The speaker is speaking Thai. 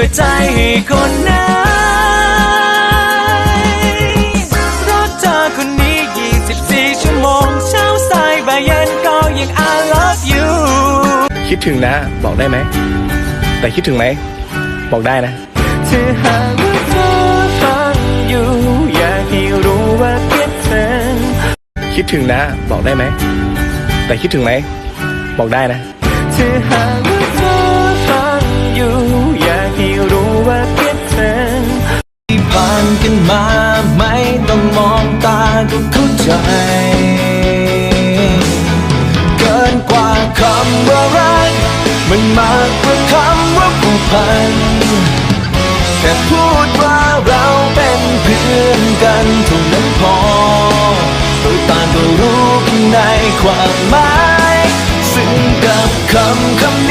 อใจให้คนนั้นรักเธอคนนี้ 24 ชั่วโมง เช้าสายบ่ายเย็นก็ยัง I love you คิดถึงนะ บอกได้ไหม แต่คิดถึงไหม บอกได้นะเธอหากว่าเธอฟังอยู่ อยากให้รู้ว่าคิดถึงคิดถึงนะ บอกได้ไหม แต่คิดถึงไหม บอกได้นะเธอหากว่า กันมาไม่ต้องมองตาก็เข้าใจ เกินกว่าคำว่ารัก มันมากกว่าคำว่าผูกพันแค่พูดว่าเราเป็นเพื่อนกันเท่านั้นพอเราต่างก็รู้ข้างในความหมายซึ่งกับคำคำ